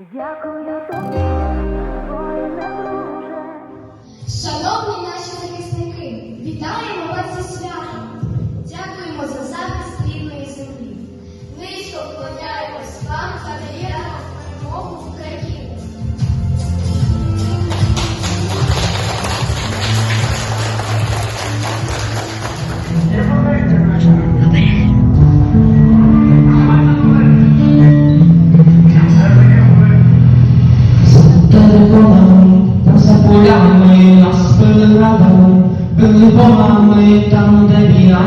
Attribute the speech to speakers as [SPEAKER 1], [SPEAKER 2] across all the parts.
[SPEAKER 1] Дякую тобі,
[SPEAKER 2] Шановні наші захисники, вітаємо вас зі святом. Дякуємо за захист.
[SPEAKER 3] Ми нас передали, били богами там, де війна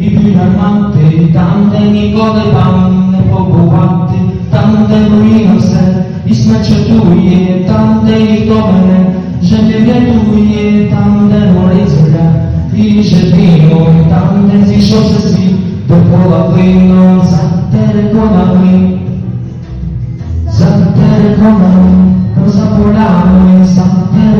[SPEAKER 3] і біля мати, там, де ніколи вам не побувати, там, де руїна все і смачатує, там, де ніхто мене вже не врятує, там, де горить земля, і житимо, там, де зійшовся світ до половину за
[SPEAKER 4] телеконами.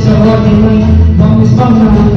[SPEAKER 4] Jezusowi, bo my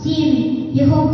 [SPEAKER 4] стіни, його